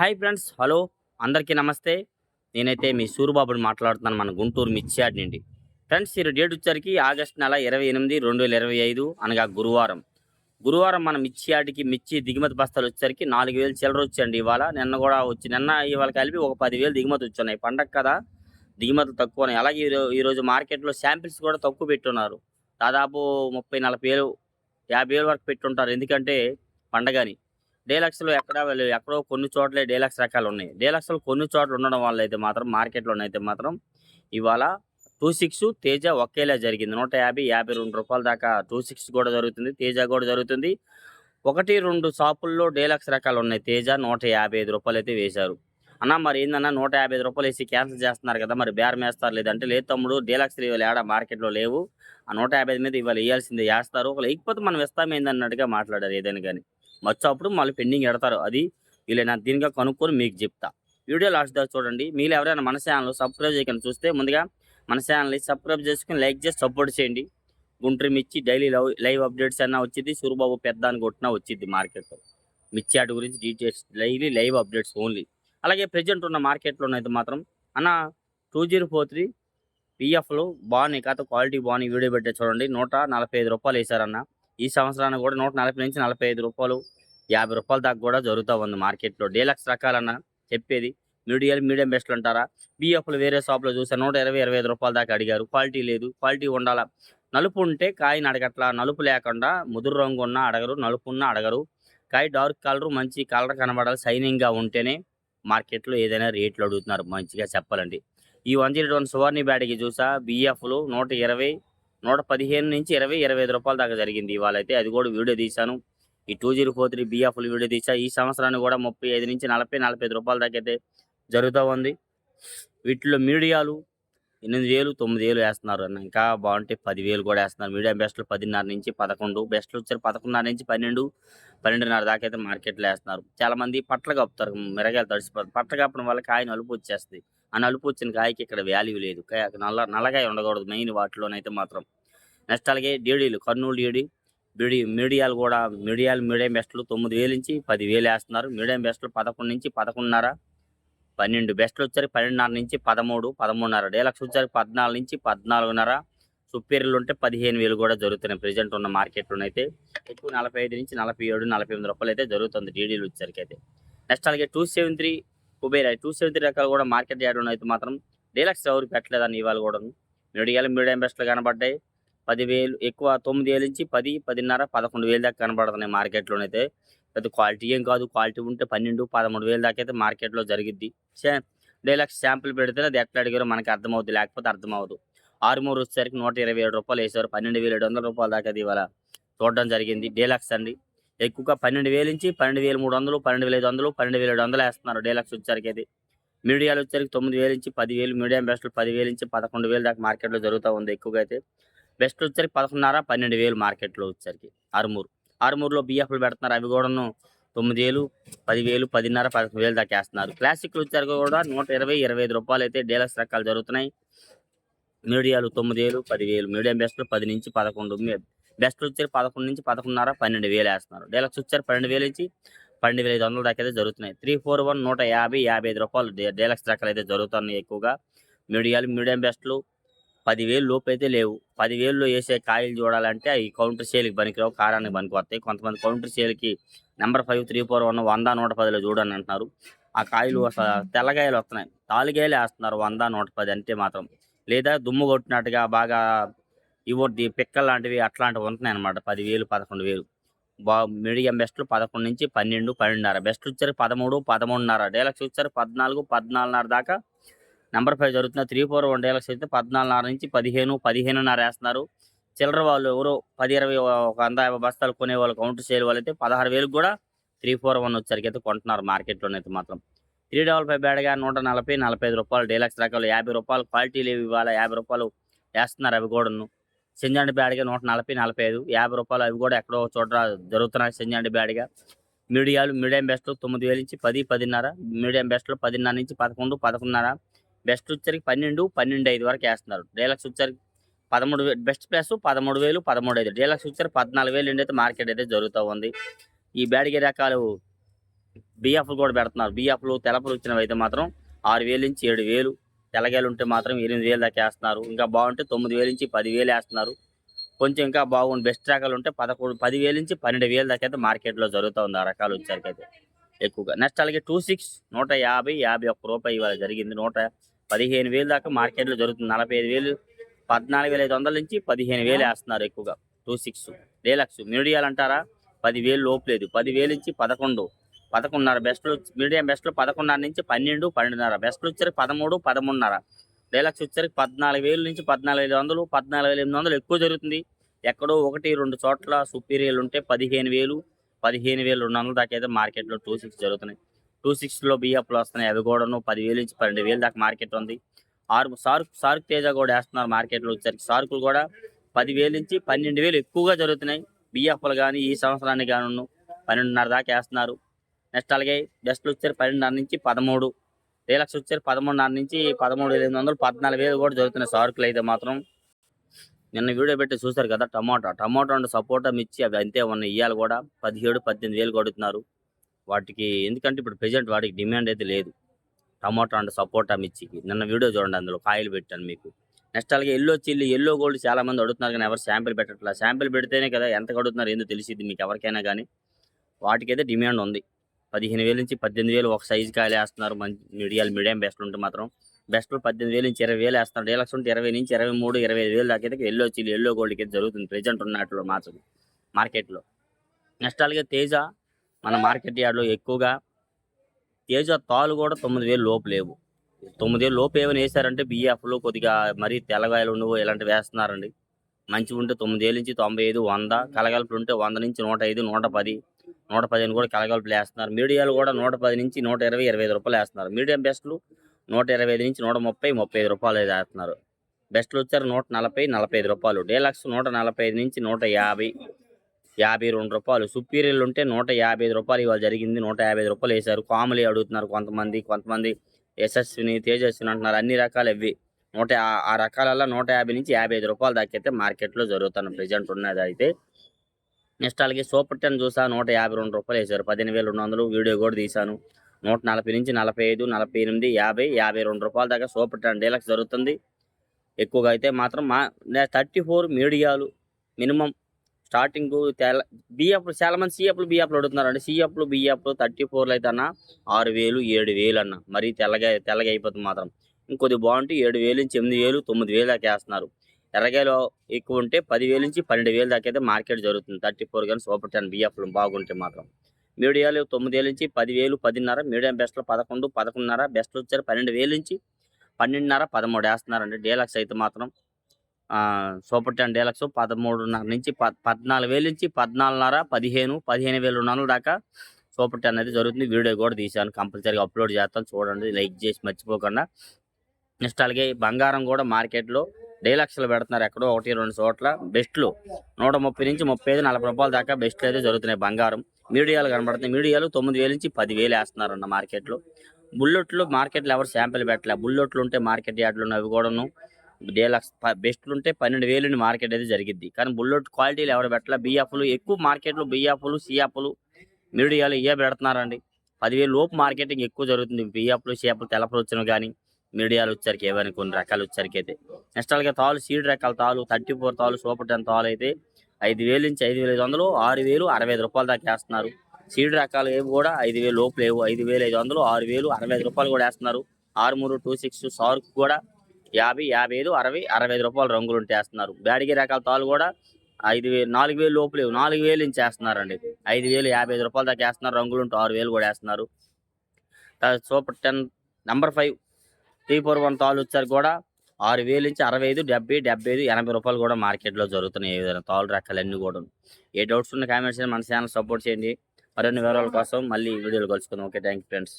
Hi friends hello. అందరికీ నమస్తే. నేనైతే మీ సూరిబాబుని మాట్లాడుతున్నాను మన గుంటూరు మిర్చియాడ్ నుండి ఫ్రెండ్స్ ఈరోజు డేట్ వచ్చరికి ఆగస్ట్ నెల ఇరవై ఎనిమిది రెండు వేల ఇరవై ఐదు అనగా గురువారం. గురువారం మన మిర్చియాడికి మిర్చి దిగుమతి బస్తాలు వచ్చేసరికి నాలుగు వేలు చిల్లర వచ్చండి ఇవాళ. నిన్న కూడా వచ్చి నిన్న ఇవాళ కలిపి ఒక పదివేలు దిగుమతి వచ్చున్నాయి. పండగ కదా దిగుమతి తక్కువ ఉన్నాయి అలాగే ఈరోజు మార్కెట్లో శాంపిల్స్ కూడా తక్కువ పెట్టున్నారు. దాదాపు ముప్పై నలభై వేలు యాభై వేలు వరకు పెట్టుంటారు. ఎందుకంటే పండగని. డీలక్స్లో ఎక్కడ ఎక్కడో కొన్ని చోట్లే డీలక్స్ రకాలు ఉన్నాయి. డీలక్స్లో కొన్ని చోట్ల ఉండడం వల్ల అయితే మాత్రం మార్కెట్లో అయితే మాత్రం ఇవాళ టూ సిక్స్ తేజ ఒకేలా జరిగింది. నూట యాభై యాభై రెండు రూపాయల దాకా టూ సిక్స్ కూడా జరుగుతుంది. తేజ కూడా జరుగుతుంది. ఒకటి రెండు షాపుల్లో డీలక్స్ రకాలు ఉన్నాయి. తేజ నూట యాభై ఐదు రూపాయలు అయితే వేశారు. అన్న మరి ఏందన్నా నూట యాభై ఐదు రూపాయలు వేసి క్యాన్సిల్ చేస్తున్నారు కదా మరి బేరం వేస్తారు లేదంటే లేదు తమ్ముడు డీలక్స్ ఇవాళ ఏడా మార్కెట్లో లేవు. ఆ నూట యాభై ఐదు మీద ఇవాళ వేయాల్సిందే వేస్తారు. ఒకవేళ వేయకపోతే మనం ఇస్తామేందన్నట్టుగా మాట్లాడారు ఏదైనా కానీ. వచ్చినప్పుడు మళ్ళీ పెండింగ్ ఎడతారు. అది వీళ్ళైనా దీనిగా కనుక్కొని మీకు చెప్తా. వీడియో లాస్ట్ దాకా చూడండి. మీరు ఎవరైనా మన ఛానల్ సబ్స్క్రైబ్ చేయకుండా. చూస్తే ముందుగా మన ఛానల్ని సబ్స్క్రైబ్ చేసుకుని లైక్ చేసి సపోర్ట్ చేయండి. గుంటూరు మిర్చి డైలీ లైవ్ లైవ్ అప్డేట్స్ అన్నా వచ్చింది సూరిబాబు పెద్ద అని కొట్టినా వచ్చింది మార్కెట్లో మిర్చి ఆట గురించి details daily live updates only అలాగే ప్రజెంట్ ఉన్న మార్కెట్లో ఉన్నది మాత్రం అన్న టూ జీరో ఫోర్ త్రీ పిఎఫ్లో బాగున్నాయి. కాదు క్వాలిటీ బాగున్నాయి. వీడియో పెట్టే చూడండి. నూట నలభై ఐదు రూపాయలు వేశారన్న. ఈ సంవత్సరానికి కూడా నూట నలభై నుంచి నలభై ఐదు రూపాయలు యాభై రూపాయల దాకా కూడా జరుగుతూ ఉంది మార్కెట్లో. డీలక్స్ రకాలన్న చెప్పేది. మీడియం మీడియం బెస్ట్లు అంటారా? బిఎఫ్లు వేరే షాప్లో చూసా నూట ఇరవై ఇరవై ఐదు రూపాయల దాకా అడిగారు. క్వాలిటీ లేదు. క్వాలిటీ ఉండాలా? నలుపు ఉంటే కాయని అడగట్లా. నలుపు లేకుండా ముదురు రంగు ఉన్నా అడగరు నలుపు ఉన్నా అడగరు. కాయ డార్క్ కలర్ మంచి కలర్ కనబడాలి. షైనింగ్గా ఉంటేనే మార్కెట్లో ఏదైనా రేట్లు అడుగుతున్నారు. మంచిగా చెప్పాలండి. ఈ వన్ జీరో వన్ సువర్ణి బ్యాడ్కి చూసా. బిఎఫ్లు నూట ఇరవై నూట పదిహేను నుంచి ఇరవై ఇరవై ఐదు రూపాయల దాకా జరిగింది ఇవాళ అయితే అది కూడా వీడియో తీశాను. ఈ టూ జీరో ఫోర్ త్రీ బిఎఫ్లు వీడియో తీసా ఈ సంవత్సరాన్ని కూడా ముప్పై ఐదు నుంచి నలభై నలభై ఐదు రూపాయల దాకా అయితే జరుగుతూ ఉంది. వీటిలో మీడియాలు ఎనిమిది వేలు తొమ్మిది వేలు వేస్తున్నారు అన్న. ఇంకా బాగుంటే పదివేలు కూడా వేస్తున్నారు. మీడియం బెస్ట్లు పదిన్నర నుంచి పదకొండు బెస్ట్లు వచ్చారు పదకొండున్నర నుంచి పన్నెండు పన్నెండున్నర దాకా అయితే మార్కెట్లో వేస్తున్నారు. చాలా మంది పట్ల కప్పుతారు మిరగాయలు తడిసిపోతారు పట్ల కప్పడం వల్ల కాయ నలుపు వచ్చేస్తుంది. ఆ నలుపు వచ్చిన కాయకి ఇక్కడ వాల్యూ లేదు. నల్ల నల్లగాయ ఉండకూడదు మెయిన్ వాటిలోనైతే మాత్రం. నెక్స్ట్ అలాగే డీడీలు కర్నూలు డీడీ మిడి మీడియాలు కూడా మీడియాలు మీడియం బెస్ట్లు తొమ్మిది వేలు నుంచి పదివేలు వేస్తున్నారు. మీడియం బెస్ట్లు పదకొండు నుంచి పదకొండున్నర పన్నెండు బెస్ట్లు వచ్చారు పన్నెండున్నర నుంచి పదమూడు పదమూడున్నర డీలక్స్ వచ్చారు పద్నాలుగు నుంచి పద్నాలుగున్నర సుపీరియర్లు ఉంటే పదిహేను వేలు కూడా జరుగుతున్నాయి ప్రజెంట్ ఉన్న మార్కెట్లో అయితే ఎక్కువ నలభై ఐదు నుంచి నలభై ఏడు నలభై ఎనిమిది రూపాయలు అయితే జరుగుతుంది డీడీలు వచ్చరికి అయితే. నెక్స్ట్ అలాగే two seven three Kuber two seventy రకాలు కూడా మార్కెట్ చేయడం అయితే మాత్రం డీలక్స్ ఎవరు పెట్టలేదని ఇవాళ కూడా మీడియాలు మీడియం బెస్ట్లు కనబడ్డాయి. పదివేలు ఎక్కువ తొమ్మిది వేలు నుంచి పది పదిన్నర పదకొండు వేలు దాకా కనబడుతున్నాయి మార్కెట్లోనైతే పెద్ద క్వాలిటీ ఏం కాదు క్వాలిటీ ఉంటే పన్నెండు పదమూడు వేలు దాకా అయితే మార్కెట్లో జరిగిద్ది. డీలక్స్ శాంపుల్ పెడితే అది ఎట్లా అడిగారో మనకి అర్థమవుద్ది లేకపోతే అర్థమవుదు ఆరుమూరు వచ్చేసరికి నూట ఇరవై ఏడు రూపాయలు వేసారు పన్నెండు వేల ఏడు వందల రూపాయల దాకా అది ఇవాళ చూడడం జరిగింది. డీలక్స్ అండి. ఎక్కువగా పన్నెండు వేలు నుంచి పన్నెండు వేల మూడు వందలు పన్నెండు వేల ఐదు వందలు పన్నెండు వేల ఏడు వందలు వేస్తున్నారు డీలక్స్ వచ్చేసరికి అయితే మీడియాలు వచ్చేసరికి తొమ్మిది వేలు నుంచి పదివేలు మీడియం బెస్ట్లు పదివేలు నుంచి పదకొండు వేలు దాకా మార్కెట్లో జరుగుతూ ఉంది ఎక్కువగా అయితే. బెస్ట్ వచ్చేసరికి పదకొండున్నర పన్నెండు వేలు మార్కెట్లో వచ్చేసరికి ఆరుమూరు. ఆరుమూరులో బిఎఫ్లు పెడుతున్నారు అవి కూడాను తొమ్మిది వేలు పదివేలు పదిన్నర పదకొండు వేలు దాకా వేస్తున్నారు. క్లాసిక్లు వచ్చేసరికి కూడా నూట ఇరవై ఇరవై ఐదు రూపాయలు అయితే డీలక్స్ రకాలు జరుగుతున్నాయి. మీడియాలు తొమ్మిది వేలు పదివేలు మీడియం బెస్ట్లు పది నుంచి పదకొండు బెస్ట్ వచ్చారు పదకొండు నుంచి పదకొండున్నర పన్నెండు వేలు వేస్తున్నారు. డీలక్స్ వచ్చారు పన్నెండు వేలు నుంచి పన్నెండు వేల ఐదు వందల దాకా అయితే జరుగుతున్నాయి. త్రీ ఫోర్ వన్ నూట యాభై యాభై ఐదు రూపాయలు డీలక్స్ రకాలు అయితే జరుగుతున్నాయి ఎక్కువగా. మీడియాలు మీడియం బెస్ట్లు పదివేలు లోపు అయితే లేవు. పదివేల్లో వేసే కాయలు చూడాలంటే అవి కౌంటర్ సేల్కి పనికిరావు కారానికి పనికి వస్తాయి కొంతమంది కౌంటర్ సేల్కి number five three four one వంద నూట పదిలో చూడని అంటున్నారు. ఆ కాయలు తెల్లగాయలు వస్తున్నాయి. తాలుగాయలు వేస్తున్నారు వంద నూట పది అంతే మాత్రం. లేదా దుమ్ము కొట్టినట్టుగా బాగా ఇవ్వద్ది పిక్కలు లాంటివి అట్లాంటివి ఉంటున్నాయి అనమాట పదివేలు పదకొండు వేలు బా మీడియం బెస్ట్లు పదకొండు నుంచి పన్నెండు పన్నెండున్నర. బెస్ట్ వచ్చారు పదమూడు పదమూడున్నర. డేలక్స్ వచ్చారు పద్నాలుగు పద్నాలుగున్నర దాకా నెంబర్ ఫైవ్ జరుగుతున్న త్రీ ఫోర్ వన్ డేలక్స్ అయితే పద్నాలుగున్నర నుంచి పదిహేను పదిహేనున్నర వేస్తున్నారు. చిల్లర వాళ్ళు ఎవరో పది ఇరవై ఒక వంద యాభై బస్తాలు కొనే వాళ్ళు కౌంటర్ సేల్ వాళ్ళు అయితే పదహారు వేలకు కూడా త్రీ ఫోర్ వన్ వచ్చరికి అయితే కొంటున్నారు మార్కెట్లోనైతే మాత్రం. త్రీ డబల్ ఫైవ్ బ్యాడ్గా నూట నలభై నలభై ఐదు రూపాయలు డీలక్స్ రకాలు యాభై రూపాయలు క్వాలిటీ ఇవాళ. యాభై రూపాయలు వేస్తున్నారు అవి కూడాను. సింజండి బ్యాడ్గా నూట నలభై నలభై ఐదు. యాభై రూపాయలు అవి కూడా ఎక్కడో చోట జరుగుతున్నాయి సింజండి బ్యాడ్గా. మీడియాలు మీడియం బెస్ట్లు తొమ్మిది వేల నుంచి పది పదిన్నర. మీడియం బెస్ట్లు పదిన్నర నుంచి పదకొండు పదకొండున్నర. బెస్ట్ వచ్చరికి పన్నెండు పన్నెండు ఐదు వరకు వేస్తున్నారు. డీలక్స్ వచ్చరికి పదమూడు వేలు బెస్ట్ ప్లస్ పదమూడు వేలు పదమూడు ఐదు. డీలక్స్ వచ్చారు పద్నాలుగు వేలు అయితే మార్కెట్ అయితే జరుగుతూ ఉంది. ఈ బ్యాడిగే రకాలు బిఎఫ్లు కూడా పెడుతున్నారు. బిఎఫ్లు తెలపలు వచ్చినవి అయితే మాత్రం ఆరు వేలు నుంచి ఏడు వేలు. తెల్లగాయలు ఉంటే మాత్రం ఎనిమిది వేలు దాకా వేస్తున్నారు. ఇంకా బాగుంటే తొమ్మిది వేలు నుంచి పదివేలు వేస్తున్నారు. కొంచెం ఇంకా బాగుంది. బెస్ట్ రకాలు ఉంటే పదకొండు పదివేలు నుంచి పన్నెండు వేలు దాకా అయితే మార్కెట్లో జరుగుతూ ఉంది ఆ రకాలు వచ్చేసరికి ఎక్కువగా. నెక్స్ట్ అలాగే టూ సిక్స్ నూట యాభై యాభై ఒక్క రూపాయి ఇవాళ జరిగింది. నూట పదిహేను వేలు దాకా మార్కెట్లో జరుగుతుంది. నలభై ఐదు వేలు పద్నాలుగు వేల ఐదు వందల నుంచి పదిహేను వేలు వేస్తున్నారు ఎక్కువగా. Two six deluxe. మీడియాలు అంటారా? పదివేలు లోపు లేదు. పదివేలు నుంచి పదకొండు పదకొండున్నర బెస్ట్లు మీడియం బెస్ట్లు పదకొండున్నర నుంచి పన్నెండు పన్నెండున్నర. బెస్ట్లు వచ్చరికి పదమూడు పదమూడున్నర. డైలాక్స్ వచ్చరికి పద్నాలుగు వేలు నుంచి పద్నాలుగు ఐదు వందలు పద్నాలుగు వేల ఎనిమిది వందలు ఎక్కువ జరుగుతుంది. ఎక్కడో ఒకటి రెండు చోట్ల సుపీరియర్లు ఉంటే పదిహేను వేలు పదిహేను వేలు రెండు వందల దాకా అయితే మార్కెట్లో టూ సిక్స్ జరుగుతున్నాయి. టూ సిక్స్లో బియ్యప్లు వస్తున్నాయి అవి కూడాను. పదివేలు నుంచి పన్నెండు వేలు దాకా మార్కెట్ ఉంది. ఆరు సార్క్ సార్క్ తేజ కూడా వేస్తున్నారు మార్కెట్లో వచ్చరికి సార్కులు కూడా పదివేలు నుంచి పన్నెండు వేలు ఎక్కువగా జరుగుతున్నాయి. బియ్యప్లు కానీ ఈ సంవత్సరానికి గాను పన్నెండున్నర దాకా వేస్తున్నారు. నెక్స్ట్ అలాగే బెస్ట్లు వచ్చారు పన్నెండున్నర నుంచి పదమూడు. డీలక్స్ వచ్చారు పదమూడున్నర నుంచి పదమూడు వేల ఎనిమిది వందలు పద్నాలుగు వేలు కూడా జరుగుతున్నాయి సార్కులు అయితే మాత్రం. నిన్న వీడియో పెట్టి చూశారు కదా టమాటా. టమాటా అండ్ సపోటా మిర్చి అవి అంతే ఉన్నాయి. ఇవాళ కూడా పదిహేడు పద్దెనిమిది వేలు కొడుతున్నారు. వాటికి ఎందుకంటే ఇప్పుడు ప్రెజెంట్ వాటికి డిమాండ్ అయితే లేదు. టమాటా అండ్ సపోటా మిర్చికి. నిన్న వీడియో చూడండి అందులో కాయలు పెట్టాను మీకు. నెక్స్ట్ అలాగే ఎల్లో చిల్లి ఎల్లో గోల్డ్ చాలా మంది అడుగుతున్నారు కానీ ఎవరు శాంపిల్ పెట్టట్లా? శాంపిల్ పెడితేనే కదా ఎంత కడుగుతున్నారు ఏందో తెలిసింది మీకు ఎవరికైనా కానీ. వాటికైతే డిమాండ్ ఉంది. పదిహేను వేల నుంచి పద్దెనిమిది వేలు ఒక సైజు కాయలు వేస్తున్నారు. మంచి మీడియాలు మీడియం బెస్ట్ ఉంటే మాత్రం. బెస్ట్ పద్దెనిమిది వేలు నుంచి ఇరవై వేలు వేస్తున్నారు. డీలక్స్ ఉంటే ఇరవై నుంచి ఇరవై మూడు ఇరవై ఐదు వేలు దాకా ఎల్లో చిల్లి ఎల్లో గోల్డ్కి జరుగుతుంది. ప్రెజెంట్ ఉన్నట్లు మాత్రం మార్కెట్లో నెక్స్ట్ అలాగే తేజ. మన మార్కెట్ యార్డ్లో ఎక్కువగా తేజ తాలు కూడా తొమ్మిది వేలు లోపు లేవు. తొమ్మిది వేలు లోపు ఏమైనా వేసారంటే బిఎఫ్లో కొద్దిగా మరీ తెల్లగాయలు ఉండవు ఇలాంటివి వేస్తున్నారండి. మంచిగా ఉంటే తొమ్మిది వేలు నుంచి తొంభై ఐదు వంద. కలగలుపులు ఉంటే వంద నుంచి నూట ఐదు నూట పది. నూట పదిహేను కూడా కలగలుపులు వేస్తున్నారు. మీడియాలు కూడా నూట పది నుంచి నూట ఇరవై ఇరవై ఐదు రూపాయలు వేస్తున్నారు. మీడియం బెస్ట్లు నూట ఇరవై ఐదు నుంచి నూట ముప్పై ముప్పై ఐదు రూపాయలు వేస్తున్నారు. బెస్ట్లు వచ్చారు నూట నలభై నలభై ఐదు రూపాయలు. డీలక్స్ నూట నలభై ఐదు నుంచి నూట యాభై యాభై రెండు రూపాయలు. సుపీరియర్లు ఉంటే నూట యాభై ఐదు రూపాయలు ఇవాళ జరిగింది. నూట యాభై ఐదు రూపాయలు వేశారు. కామలీ అడుగుతున్నారు కొంతమంది కొంతమంది యశస్విని తేజస్విని అంటున్నారు. అన్ని రకాలు ఇవి నూట ఆ- ఆ రకాలలో నూట యాభై నుంచి యాభై ఐదు రూపాయలు దాకా అయితే మార్కెట్లో జరుగుతున్న ప్రెజెంట్ ఉన్నది అయితే నెక్స్ట్ అలాగే సూపర్ టెన్ చూసా నూట యాభై రెండు రూపాయలు వేశారు. పదిహేను వేల రెండు వందలు వీడియో కూడా తీశాను. నూట నలభై నుంచి నలభై ఐదు నలభై ఎనిమిది యాభై యాభై రెండు రూపాయల దాకా సూపర్ టెన్ డీలక్స్ జరుగుతుంది. ఎక్కువగా అయితే మాత్రం మా థర్టీ ఫోర్ మీడియాలు మినిమం స్టార్టింగ్ తెల బిఎఫ్లు చాలా మంది సిఎఫ్లు బిఎఫ్లు అడుగుతున్నారండి. సిఎఫ్లు బిఎఫ్లు థర్టీ ఫోర్లు అయితే అన్న ఆరు వేలు ఏడు వేలు అన్న. మరీ తెల్లగా తెల్లగా అయిపోతుంది మాత్రం. ఇంకొద్ది బాగుంటే ఏడు వేలు నుంచి ఎనిమిది వేలు తొమ్మిది వేలు దాకా వేస్తున్నారు. ఎర్రగాయలు ఎక్కువ ఉంటే పదివేలు నుంచి పన్నెండు వేలు దాకా అయితే మార్కెట్ జరుగుతుంది. థర్టీ ఫోర్ కానీ సూపర్ టెన్ బిఎఫ్లు బాగుంటే మాత్రం. మీడియాలు తొమ్మిది నుంచి పదివేలు పదిన్నర మీడియం బెస్ట్లో పదకొండు పదకొండున్నర బెస్ట్లు వచ్చారు పన్నెండు వేలు నుంచి పన్నెండున్నర పదమూడు వేస్తున్నారండి. డీలక్స్ అయితే మాత్రం సూపర్ టెన్ డీలక్స్ పదమూడున్నర నుంచి ప పద్నాలుగు వేలు నుంచి పద్నాలుగున్నర పదిహేను పదిహేను వేలు రెండు వందల దాకా సూపర్ టెన్ అయితే జరుగుతుంది. వీడియో కూడా తీశాను. కంపల్సరీగా అప్లోడ్ చేస్తాను. చూడండి లైక్ చేసి మర్చిపోకుండా. నెక్స్ట్ అలాగే బంగారం కూడా మార్కెట్లో డైలక్స్లు పెడుతున్నారు ఎక్కడో ఒకటి రెండు చోట్ల. బెస్ట్లు. నూట ముప్పై నుంచి ముప్పై ఐదు నలభై రూపాయల దాకా బెస్ట్లు అయితే జరుగుతున్నాయి బంగారం. మీడియాలు కనబడుతున్నాయి. మీడియాలు తొమ్మిది వేలు నుంచి పదివేలు వేస్తున్నారన్న మార్కెట్లో. బుల్లెట్లు మార్కెట్లో ఎవరు శాంపిల్ పెట్టలే. బుల్లెట్లు ఉంటే మార్కెట్ యార్డ్లు ఉన్నాయి అవి కూడాను డీలక్స్ బెస్ట్లు ఉంటే పన్నెండు వేలు మార్కెట్ అయితే జరిగింది కానీ బుల్లెట్ క్వాలిటీలు ఎవరు పెట్టలే. బియ్యపులు ఎక్కువ మార్కెట్లో బియ్యపులు సిఎఫ్లు మీడియాలు ఇవే పెడుతున్నారండి. పదివేలు లోపు మార్కెటింగ్ ఎక్కువ జరుగుతుంది. బియ్యపులు సిఎఫ్లు తెలపలు వచ్చిన కానీ మీడియాలు వచ్చరికి ఏమైనా కొన్ని రకాలు వచ్చరికి అయితే. నెక్స్ట్ అలాగే తాలు సీడ్ రకాల తాలు థర్టీ ఫోర్ తాలు సూపర్ టెన్ తాలు అయితే ఐదు వేలు నుంచి ఐదు వేల ఐదు వందలు ఆరు వేలు అరవై ఐదు రూపాయలు దాకా వేస్తున్నారు. సీడ్ రకాలు ఏవి కూడా ఐదు వేలు లోపు లేవు. ఐదు వేలు ఐదు వందలు ఆరు వేలు అరవై ఐదు రూపాయలు కూడా వేస్తున్నారు. ఆరు మూడు టూ సిక్స్ సార్క్ కూడా యాభై యాభై ఐదు అరవై అరవై ఐదు రూపాయలు రంగులు ఉంటే వేస్తున్నారు. బ్యాడిగి రకాల తాలు కూడా ఐదు వేలు నాలుగు వేలు లోపు లేవు. నాలుగు వేలు నుంచి వేస్తున్నారండి. ఐదు వేలు యాభై ఐదు రూపాయల దాకా వేస్తున్నారు. రంగులు ఉంటే ఆరు వేలు కూడా వేస్తున్నారు. Super ten number five three four one తాళ్ళు వచ్చారు కూడా ఆరు వేలు నుంచి అరవై ఐదు డెబ్బై డెబ్బై ఐదు ఎనభై రూపాయలు కూడా మార్కెట్లో జరుగుతున్నాయి ఏ విధంగా తాళ్ళు రకాలన్నీ కూడా. ఏ డౌట్స్ ఉన్న కామెంట్స్ మన ఛానల్ సపోర్ట్ చేయండి. మరిన్ని వివరాల కోసం మళ్ళీ వీడియోలు కలుసుకుందాం. Okay thank friends.